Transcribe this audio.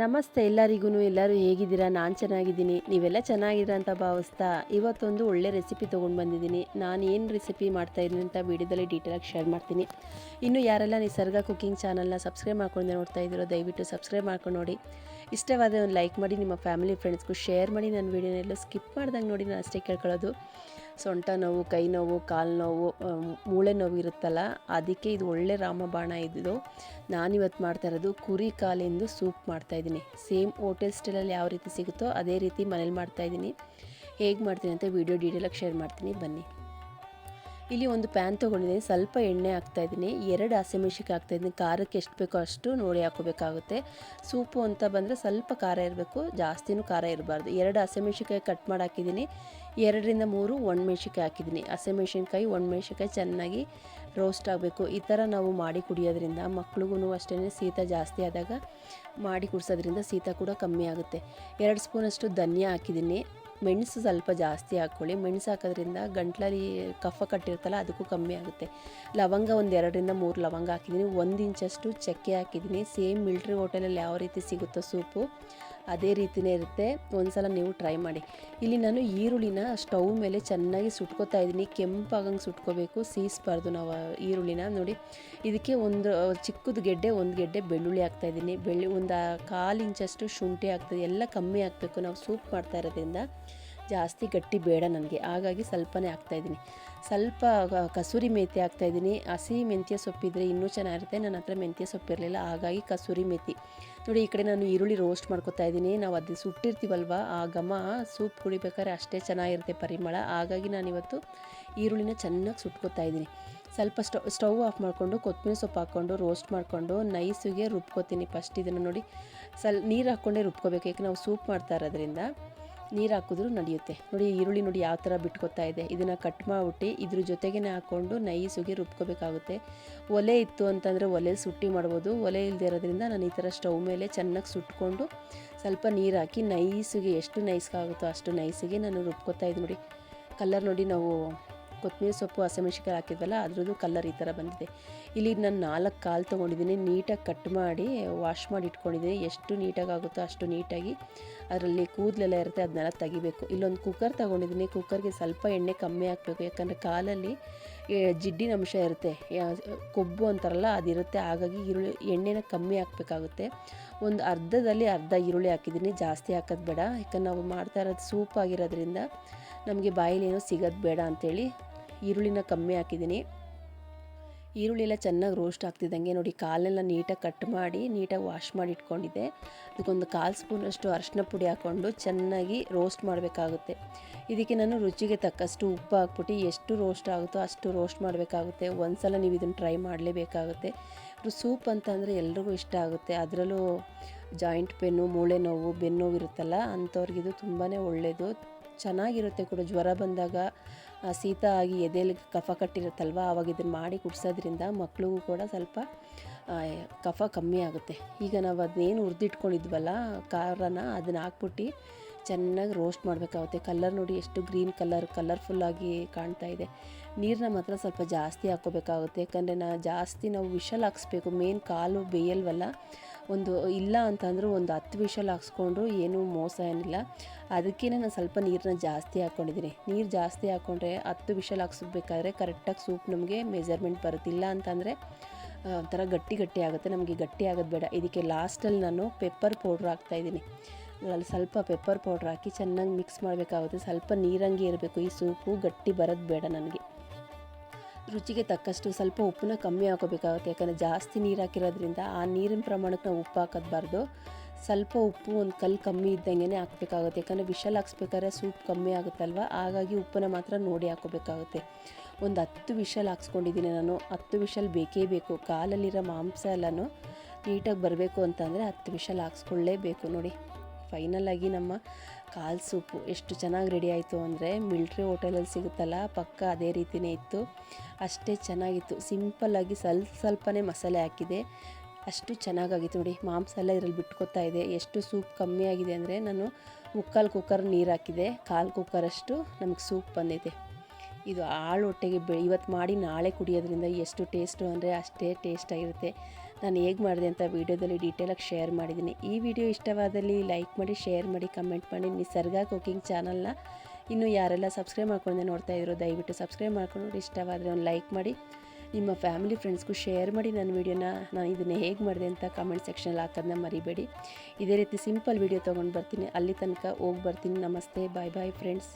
ನಮಸ್ತೆ ಎಲ್ಲರಿಗೂ ಎಲ್ಲರೂ ಹೇಗಿದ್ದೀರಾ? ನಾನು ಚೆನ್ನಾಗಿದ್ದೀನಿ. ನೀವೆಲ್ಲ ಚೆನ್ನಾಗಿದ್ದೀರಾ ಅಂತ ಭಾವಿಸ್ತಾ ಇವತ್ತೊಂದು ಒಳ್ಳೆ ರೆಸಿಪಿ ತೊಗೊಂಡು ಬಂದಿದ್ದೀನಿ. ನಾನು ಏನು ರೆಸಿಪಿ ಮಾಡ್ತಾ ಇದ್ದೀನಿ ಅಂತ ವೀಡಿಯೋದಲ್ಲಿ ಡೀಟೇಲಾಗಿ ಶೇರ್ ಮಾಡ್ತೀನಿ. ಇನ್ನು ಯಾರೆಲ್ಲ ನಿಸರ್ಗ ಕುಕ್ಕಿಂಗ್ ಚಾನಲ್ನ ಸಬ್ಸ್ಕ್ರೈಬ್ ಮಾಡ್ಕೊಂಡು ನೋಡ್ತಾ ಇದ್ದೀರೋ, ದಯವಿಟ್ಟು ಸಬ್ಸ್ಕ್ರೈಬ್ ಮಾಡ್ಕೊಂಡು ನೋಡಿ. ಇಷ್ಟವಾದ ಒಂದು ಲೈಕ್ ಮಾಡಿ, ನಿಮ್ಮ ಫ್ಯಾಮಿಲಿ ಫ್ರೆಂಡ್ಸ್ಗೂ ಶೇರ್ ಮಾಡಿ ನನ್ನ ವೀಡಿಯೋನೆಲ್ಲ ಸ್ಕಿಪ್ ಮಾಡ್ದಂಗೆ ನೋಡಿ, ನಾನು ಅಷ್ಟೇ ಕೇಳ್ಕೊಳ್ಳೋದು. ಸೊಂಟ ನೋವು, ಕೈ ನೋವು, ಕಾಲು ನೋವು ಮೂಳೆ ನೋವು ಇರುತ್ತಲ್ಲ, ಅದಕ್ಕೆ ಇದು ಒಳ್ಳೆ ರಾಮಬಾಣ ಇದ್ದು ನಾನಿವತ್ತು ಮಾಡ್ತಾ ಇರೋದು ಕುರಿ ಕಾಲಿಂದು ಸೂಪ್ ಮಾಡ್ತಾಯಿದ್ದೀನಿ ಸೇಮ್ ಹೋಟೆಲ್ ಸ್ಟೈಲಲ್ಲಿ ಯಾವ ರೀತಿ ಸಿಗುತ್ತೋ ಅದೇ ರೀತಿ ಮನೇಲಿ ಮಾಡ್ತಾಯಿದ್ದೀನಿ. ಹೇಗೆ ಮಾಡ್ತೀನಿ ಅಂತ ವೀಡಿಯೋ ಡೀಟೇಲಾಗಿ ಶೇರ್ ಮಾಡ್ತೀನಿ. ಬನ್ನಿ. ಇಲ್ಲಿ ಒಂದು ಪ್ಯಾನ್ ತೊಗೊಂಡಿದ್ದೀನಿ. ಸ್ವಲ್ಪ ಎಣ್ಣೆ ಹಾಕ್ತಾಯಿದ್ದೀನಿ. ಎರಡು ಹಸಿಮೆಣ್ಸಿಕಾಯಿ ಹಾಕ್ತಾಯಿದ್ದೀನಿ. ಖಾರಕ್ಕೆ ಎಷ್ಟು ಬೇಕೋ ಅಷ್ಟು ನೋಡಿ ಹಾಕೋಬೇಕಾಗುತ್ತೆ. ಸೂಪು ಅಂತ ಬಂದರೆ ಸ್ವಲ್ಪ ಖಾರ ಇರಬೇಕು. ಜಾಸ್ತಿನೂ ಖಾರ ಇರಬಾರ್ದು. ಎರಡು ಹಸಿಮೆಣ್ಸಿಕಾಯಿ ಕಟ್ ಮಾಡಿ ಹಾಕಿದ್ದೀನಿ. ಎರಡರಿಂದ ಮೂರು ಒಣಮೆಣ್ಸಿಕಾಯಿ ಹಾಕಿದ್ದೀನಿ. ಹಸಿಮೆಣ್ಸಿನ್ಕಾಯಿ ಒಣಮೆಣ್ಸಿಕಾಯಿ ಚೆನ್ನಾಗಿ ರೋಸ್ಟ್ ಆಗಬೇಕು. ಈ ಥರ ನಾವು ಮಾಡಿ ಕುಡಿಯೋದ್ರಿಂದ ಮಕ್ಳಿಗೂ ಅಷ್ಟೇ ಶೀತ ಜಾಸ್ತಿ ಆದಾಗ ಮಾಡಿ ಕುಡಿಸೋದ್ರಿಂದ ಶೀತ ಕೂಡ ಕಮ್ಮಿ ಆಗುತ್ತೆ. ಎರಡು ಸ್ಪೂನಷ್ಟು ಧನಿಯಾ ಹಾಕಿದ್ದೀನಿ. ಮೆಣಸು ಸ್ವಲ್ಪ ಜಾಸ್ತಿ ಹಾಕ್ಕೊಳ್ಳಿ. ಮೆಣಸು ಹಾಕೋದ್ರಿಂದ ಗಂಟ್ಲಲ್ಲಿ ಕಫ ಕಟ್ಟಿರ್ತಲ್ಲ ಅದಕ್ಕೂ ಕಮ್ಮಿ ಆಗುತ್ತೆ. ಲವಂಗ ಒಂದು ಎರಡರಿಂದ ಮೂರು ಲವಂಗ ಹಾಕಿದ್ದೀನಿ. ಒಂದು ಇಂಚಷ್ಟು ಚಕ್ಕೆ ಹಾಕಿದ್ದೀನಿ. ಸೇಮ್ ಮಿಲ್ಟ್ರಿ ಹೋಟೆಲಲ್ಲಿ ಯಾವ ರೀತಿ ಸಿಗುತ್ತೋ ಸೂಪು. ಅದೇ ರೀತಿಯೇ ಇರುತ್ತೆ. ಒಂದ್ಸಲ ನೀವು ಟ್ರೈ ಮಾಡಿ. ಇಲ್ಲಿ ನಾನು ಈರುಳ್ಳಿನ ಸ್ಟವ್ ಮೇಲೆ ಚೆನ್ನಾಗಿ ಸುಟ್ಕೋತಾ ಇದ್ದೀನಿ. ಕೆಂಪಾಗಂಗೆ ಸುಟ್ಕೋಬೇಕು. ಸೀಸ್ಬಾರ್ದು ನಾವು ಈರುಳ್ಳಿನ. ನೋಡಿ, ಇದಕ್ಕೆ ಒಂದು, ಚಿಕ್ಕದು ಗೆಡ್ಡೆ, ಒಂದು ಗೆಡ್ಡೆ ಬೆಳ್ಳುಳ್ಳಿ ಹಾಕ್ತಾಯಿದ್ದೀನಿ ಬೆಳ್ಳಿ, ಒಂದು ಕಾಲು ಇಂಚಷ್ಟು ಶುಂಠಿ ಹಾಕ್ತದೆ ಎಲ್ಲ ಕಮ್ಮಿ ಹಾಕಬೇಕು. ನಾವು ಸೂಪ್ ಮಾಡ್ತಾ ಇರೋದ್ರಿಂದ. ಜಾಸ್ತಿ ಗಟ್ಟಿ ಬೇಡ ನನಗೆ. ಹಾಗಾಗಿ ಸ್ವಲ್ಪನೇ ಹಾಕ್ತಾಯಿದ್ದೀನಿ ಸ್ವಲ್ಪ ಕಸೂರಿ ಮೇಥಿ ಹಾಕ್ತಾಯಿದ್ದೀನಿ ಹಸಿ ಮೆಂತ್ಯ ಸೊಪ್ಪಿದ್ರೆ ಇನ್ನೂ ಚೆನ್ನಾಗಿರುತ್ತೆ. ನನ್ನ ಹತ್ರ ಮೆಂತ್ಯ ಸೊಪ್ಪಿರಲಿಲ್ಲ ಹಾಗಾಗಿ ಕಸೂರಿ ಮೇಥಿ ನೋಡಿ, ಈ ಕಡೆ ನಾನು ಈರುಳ್ಳಿ ರೋಸ್ಟ್ ಮಾಡ್ಕೊತಾ ಇದ್ದೀನಿ. ನಾವು ಅದು ಸುಟ್ಟಿರ್ತೀವಲ್ವ? ಆ ಘಮ ಸೂಪ್ ಕುಡಿಬೇಕಾದ್ರೆ ಅಷ್ಟೇ ಚೆನ್ನಾಗಿರುತ್ತೆ ಪರಿಮಳ. ಹಾಗಾಗಿ ನಾನಿವತ್ತು ಈರುಳ್ಳಿನ ಚೆನ್ನಾಗಿ ಸುಟ್ಕೊತಾ ಇದ್ದೀನಿ. ಸ್ವಲ್ಪ ಸ್ಟವ್ ಸ್ಟವ್ ಆಫ್ ಮಾಡಿಕೊಂಡು ಕೊತ್ತಂಬರಿ ಸೊಪ್ಪು ಹಾಕ್ಕೊಂಡು ರೋಸ್ಟ್ ಮಾಡಿಕೊಂಡು, ನೈಸಿಗೆ ರುಬ್ಕೋತೀನಿ. ಫಸ್ಟ್ ಇದನ್ನು ನೋಡಿ. ಸಲ್, ನೀರು ಹಾಕ್ಕೊಂಡೇ ರುಬ್ಕೋಬೇಕು. ಯಾಕೆ, ನಾವು ಸೂಪ್ ಮಾಡ್ತಾ ಇರೋದ್ರಿಂದ. ನೀರು ಹಾಕಿದ್ರೂ ನಡೆಯುತ್ತೆ. ನೋಡಿ ಈರುಳ್ಳಿ ನೋಡಿ ಯಾವ ಥರ ಬಿಟ್ಕೊತಾ ಇದೆ. ಇದನ್ನು ಕಟ್ ಮಾಡಿಬಿಟ್ಟು ಇದ್ರ ಜೊತೆಗೇ ಹಾಕ್ಕೊಂಡು ನೈಸುಗೆ ರುಬ್ಕೋಬೇಕಾಗುತ್ತೆ. ಒಲೆ ಇತ್ತು ಅಂತಂದರೆ ಒಲೆ ಸುಟ್ಟಿ ಮಾಡ್ಬೋದು. ಒಲೆ ಇಲ್ಲದೆ ಇರೋದ್ರಿಂದ ನಾನು ಈ ಥರ ಸ್ಟವ್ ಮೇಲೆ ಚೆನ್ನಾಗಿ ಸುಟ್ಕೊಂಡು ಸ್ವಲ್ಪ ನೀರು ಹಾಕಿ ನೈಸಿಗೆ ಎಷ್ಟು ನೈಸ್ಗಾಗುತ್ತೋ ಅಷ್ಟು ನೈಸಿಗೆ ನಾನು ರುಬ್ಕೋತಾ ಇದ್ದೀನಿ ನೋಡಿ. ಕಲರ್ ನೋಡಿ ನಾವು ಕೊತ್ತಂಬರಿ ಸೊಪ್ಪು ಹಸಿಮೆಣ್ಸಿಕಾಯಿ ಹಾಕಿದ್ವಲ್ಲ, ಅದ್ರದ್ದು ಕಲರ್ ಈ ಥರ ಬಂದಿದೆ. ಇಲ್ಲಿ ನಾನು ನಾಲ್ಕು ಕಾಲು ತೊಗೊಂಡಿದ್ದೀನಿ. ನೀಟಾಗಿ ಕಟ್ ಮಾಡಿ ವಾಶ್ ಮಾಡಿ ಇಟ್ಕೊಂಡಿದ್ದೀನಿ. ಎಷ್ಟು ನೀಟಾಗಿ ಆಗುತ್ತೋ ಅಷ್ಟು ನೀಟಾಗಿ ಅದರಲ್ಲಿ ಕೂದಲೆಲ್ಲ ಇರುತ್ತೆ, ಅದನ್ನೆಲ್ಲ ತೆಗಿಬೇಕು. ಇಲ್ಲೊಂದು ಕುಕ್ಕರ್ ತೊಗೊಂಡಿದ್ದೀನಿ. ಕುಕ್ಕರ್ಗೆ ಸ್ವಲ್ಪ ಎಣ್ಣೆ ಕಮ್ಮಿ ಹಾಕಬೇಕು. ಯಾಕಂದರೆ ಕಾಲಲ್ಲಿ ಜಿಡ್ಡಿನ ಅಂಶ ಇರುತ್ತೆ. ಕೊಬ್ಬು ಅಂತಾರಲ್ಲ, ಅದಿರುತ್ತೆ. ಹಾಗಾಗಿ ಈರುಳ್ಳಿ, ಎಣ್ಣೆನ ಕಮ್ಮಿ ಹಾಕಬೇಕಾಗುತ್ತೆ. ಒಂದು ಅರ್ಧದಲ್ಲಿ ಅರ್ಧ ಈರುಳ್ಳಿ ಹಾಕಿದ್ದೀನಿ. ಜಾಸ್ತಿ ಹಾಕೋದು ಬೇಡ. ಯಾಕಂದ್ರೆ ನಾವು ಮಾಡ್ತಾ ಇರೋದು ಸೂಪ್ ಆಗಿರೋದ್ರಿಂದ ನಮಗೆ ಬಾಯಲ್ಲಿ ಏನೋ ಸಿಗೋದು ಬೇಡ ಅಂಥೇಳಿ ಈರುಳ್ಳಿನ ಕಮ್ಮಿ ಹಾಕಿದ್ದೀನಿ. ಈರುಳ್ಳಿ ಎಲ್ಲ ಚೆನ್ನಾಗಿ ರೋಸ್ಟ್ ಆಗ್ತಿದ್ದಂಗೆ ನೋಡಿ ಕಾಲೆಲ್ಲ ನೀಟಾಗಿ ಕಟ್ ಮಾಡಿ, ನೀಟಾಗಿ ವಾಶ್ ಮಾಡಿ ಇಟ್ಕೊಂಡಿದ್ದೆ. ಅದಕ್ಕೊಂದು ಕಾಲು ಸ್ಪೂನಷ್ಟು ಅರಿಶಿನ ಪುಡಿ ಹಾಕ್ಕೊಂಡು ಚೆನ್ನಾಗಿ ರೋಸ್ಟ್ ಮಾಡಬೇಕಾಗುತ್ತೆ. ಇದಕ್ಕೆ ನಾನು ರುಚಿಗೆ ತಕ್ಕಷ್ಟು ಉಪ್ಪು ಹಾಕ್ಬಿಟ್ಟು ಎಷ್ಟು ರೋಸ್ಟ್ ಆಗುತ್ತೋ ಅಷ್ಟು ರೋಸ್ಟ್ ಮಾಡಬೇಕಾಗುತ್ತೆ. ಒಂದ್ಸಲ ನೀವು ಇದನ್ನು ಟ್ರೈ ಮಾಡಲೇಬೇಕಾಗುತ್ತೆ. ಸೂಪ್ ಅಂತಂದರೆ ಎಲ್ರಿಗೂ ಇಷ್ಟ ಆಗುತ್ತೆ. ಅದರಲ್ಲೂ ಜಾಯಿಂಟ್ ಪೆನ್ನು ಮೂಳೆ ನೋವು, ಬೆನ್ನೋವು ಇರುತ್ತಲ್ಲ ಅಂಥವ್ರಿಗಿದು ತುಂಬಾ ಒಳ್ಳೆಯದು ಚೆನ್ನಾಗಿರುತ್ತೆ ಕೂಡ. ಜ್ವರ ಬಂದಾಗ ಶೀತ ಆಗಿ ಎದೆಯಲ್ಲಿ ಕಫ ಕಟ್ಟಿರುತ್ತಲ್ವ? ಆವಾಗ ಇದನ್ನು ಮಾಡಿ ಕುಡಿಸೋದ್ರಿಂದ ಮಕ್ಕಳಿಗೂ ಕೂಡ ಸ್ವಲ್ಪ ಕಫ ಕಮ್ಮಿ ಆಗುತ್ತೆ. ಈಗ ನಾವು ಅದನ್ನೇನು ಹುರಿದಿಟ್ಕೊಂಡಿದ್ವಲ್ಲ ಖಾರನ ಅದನ್ನು ಹಾಕ್ಬಿಟ್ಟು ಚೆನ್ನಾಗಿ ರೋಸ್ಟ್ ಮಾಡಬೇಕಾಗುತ್ತೆ. ಕಲರ್ ನೋಡಿ ಎಷ್ಟು ಗ್ರೀನ್ ಕಲರ್ ಕಲರ್ಫುಲ್ಲಾಗಿ ಕಾಣ್ತಾ ಇದೆ. ನೀರನ್ನ ಮಾತ್ರ ಸ್ವಲ್ಪ ಜಾಸ್ತಿ ಹಾಕ್ಕೋಬೇಕಾಗುತ್ತೆ. ಯಾಕಂದರೆ ನಾ ಜಾಸ್ತಿ ನಾವು ವಿಷಲ್ ಹಾಕ್ಸ್ಬೇಕು. ಮೇನ್ ಕಾಲು, ಬೇಯಲ್ವಲ್ಲ ಒಂದು ಇಲ್ಲ ಅಂತಂದರೂ ಒಂದು ಹತ್ತು ವಿಷಲ್ ಹಾಕ್ಸ್ಕೊಂಡ್ರು ಏನೂ ಮೋಸ ಏನಿಲ್ಲ. ಅದಕ್ಕೇ ನಾನು ಸ್ವಲ್ಪ ನೀರನ್ನ ಜಾಸ್ತಿ ಹಾಕ್ಕೊಂಡಿದ್ದೀನಿ. ನೀರು ಜಾಸ್ತಿ ಹಾಕ್ಕೊಂಡ್ರೆ ಹತ್ತು ವಿಷಲ್ ಹಾಕ್ಸ್ಬೇಕಾದ್ರೆ ಕರೆಕ್ಟಾಗಿ ಸೂಪ್ ನಮಗೆ ಮೆಜರ್ಮೆಂಟ್ ಬರುತ್ತಿಲ್ಲ ಅಂತಂದರೆ ಒಂಥರ ಗಟ್ಟಿ ಗಟ್ಟಿ ಆಗುತ್ತೆ. ನಮಗೆ ಗಟ್ಟಿ ಆಗೋದು ಬೇಡ. ಇದಕ್ಕೆ ಲಾಸ್ಟಲ್ಲಿ ನಾನು ಪೆಪ್ಪರ್ ಪೌಡ್ರ್ ಹಾಕ್ತಾಯಿದ್ದೀನಿ ಅಲ್ಲಿ ಸ್ವಲ್ಪ ಪೆಪ್ಪರ್ ಪೌಡ್ರ್ ಹಾಕಿ ಚೆನ್ನಾಗಿ ಮಿಕ್ಸ್ ಮಾಡಬೇಕಾಗುತ್ತೆ. ಸ್ವಲ್ಪ ನೀರಂಗೆ ಇರಬೇಕು. ಈ ಸೂಪು ಗಟ್ಟಿ ಬರೋದು ಬೇಡ ನನಗೆ. ರುಚಿಗೆ ತಕ್ಕಷ್ಟು ಸ್ವಲ್ಪ ಉಪ್ಪನ್ನ ಕಮ್ಮಿ ಹಾಕೋಬೇಕಾಗುತ್ತೆ. ಯಾಕಂದರೆ ಜಾಸ್ತಿ ನೀರು ಹಾಕಿರೋದ್ರಿಂದ ಆ ನೀರಿನ ಪ್ರಮಾಣಕ್ಕೆ ನಾವು ಉಪ್ಪು ಹಾಕೋದ್ಬಾರ್ದು. ಸ್ವಲ್ಪ ಉಪ್ಪು ಒಂದು ಕಲ್ಲು ಕಮ್ಮಿ ಇದ್ದಂಗೆ ಹಾಕಬೇಕಾಗುತ್ತೆ. ಯಾಕಂದರೆ ವಿಷಲ್ ಹಾಕ್ಸ್ಬೇಕಾದ್ರೆ ಸೂಪ್ ಕಮ್ಮಿ ಆಗುತ್ತಲ್ವ? ಹಾಗಾಗಿ ಉಪ್ಪನ್ನ ಮಾತ್ರ ನೋಡಿ ಹಾಕೋಬೇಕಾಗುತ್ತೆ. ಒಂದು ಹತ್ತು ವಿಷಲ್ ಹಾಕ್ಸ್ಕೊಂಡಿದ್ದೀನಿ ನಾನು. ಹತ್ತು ವಿಷಲ್ ಬೇಕೇ ಬೇಕು. ಕಾಲಲ್ಲಿರೋ ಮಾಂಸ ಎಲ್ಲನೂ ನೀಟಾಗಿ ಬರಬೇಕು ಅಂತಂದರೆ ಹತ್ತು ವಿಷಲ್ ಹಾಕ್ಸ್ಕೊಳ್ಳೇಬೇಕು ನೋಡಿ. ಫೈನಲಾಗಿ ನಮ್ಮ ಕಾಲ್ ಸೂಪು ಎಷ್ಟು ಚೆನ್ನಾಗಿ ರೆಡಿ ಆಯಿತು ಅಂದರೆ ಮಿಲ್ಟ್ರಿ ಹೋಟೆಲಲ್ಲಿ ಸಿಗುತ್ತಲ್ಲ, ಪಕ್ಕ ಅದೇ ರೀತಿಯೇ ಇತ್ತು. ಅಷ್ಟೇ ಚೆನ್ನಾಗಿತ್ತು. ಸಿಂಪಲ್ಲಾಗಿ ಸ್ವಲ್ಪ ಸ್ವಲ್ಪನೇ ಮಸಾಲೆ ಹಾಕಿದೆ. ಅಷ್ಟು ಚೆನ್ನಾಗಾಗಿತ್ತು ನೋಡಿ. ಮಾಂಸ ಎಲ್ಲ ಇದರಲ್ಲಿ ಬಿಟ್ಕೊತಾ ಇದೆ. ಎಷ್ಟು ಸೂಪ್ ಕಮ್ಮಿ ಆಗಿದೆ ಅಂದರೆ ನಾನು ಮುಕ್ಕಾಲು ಕುಕ್ಕರ್ ನೀರು ಹಾಕಿದೆ. ಕಾಲು ಕುಕ್ಕರಷ್ಟು ನಮಗೆ ಸೂಪ್ ಬಂದಿದೆ. ಇದು ಆಳು ಹೊಟ್ಟೆಗೆ ಬೆ ಇವತ್ತು ಮಾಡಿ ನಾಳೆ ಕುಡಿಯೋದ್ರಿಂದ ಎಷ್ಟು ಟೇಸ್ಟು ಅಂದರೆ ಅಷ್ಟೇ ಟೇಸ್ಟಾಗಿರುತ್ತೆ ನಾನು ಹೇಗೆ ಮಾಡಿದೆ ಅಂತ ವೀಡಿಯೋದಲ್ಲಿ ಡೀಟೇಲಾಗಿ ಶೇರ್ ಮಾಡಿದ್ದೀನಿ. ಈ ವಿಡಿಯೋ ಇಷ್ಟವಾದಲ್ಲಿ ಲೈಕ್ ಮಾಡಿ ಶೇರ್ ಮಾಡಿ ಕಮೆಂಟ್ ಮಾಡಿ ನಿಸರ್ಗ ಕುಕಿಂಗ್ ಚಾನಲ್ನ ಇನ್ನು ಯಾರೆಲ್ಲ ಸಬ್ಸ್ಕ್ರೈಬ್ ಮಾಡ್ಕೊಂಡೆ ನೋಡ್ತಾ ಇದ್ರು ದಯವಿಟ್ಟು ಸಬ್ಸ್ಕ್ರೈಬ್ ಮಾಡ್ಕೊಂಡು ಇಷ್ಟವಾದರೆ ಒಂದು ಲೈಕ್ ಮಾಡಿ, ನಿಮ್ಮ ಫ್ಯಾಮಿಲಿ ಫ್ರೆಂಡ್ಸ್ಗೂ ಶೇರ್ ಮಾಡಿ ನನ್ನ ವೀಡಿಯೋನ ನಾನು ಇದನ್ನು ಹೇಗೆ ಮಾಡಿದೆ ಅಂತ ಕಮೆಂಟ್ ಸೆಕ್ಷನಲ್ಲಿ ಹಾಕೋದನ್ನ ಮರಿಬೇಡಿ. ಇದೇ ರೀತಿ ಸಿಂಪಲ್ ವೀಡಿಯೋ ತೊಗೊಂಡು ಬರ್ತೀನಿ. ಅಲ್ಲಿ ತನಕ ಹೋಗಿ ಬರ್ತೀನಿ. ನಮಸ್ತೆ. ಬಾಯ್ ಬಾಯ್ ಫ್ರೆಂಡ್ಸ್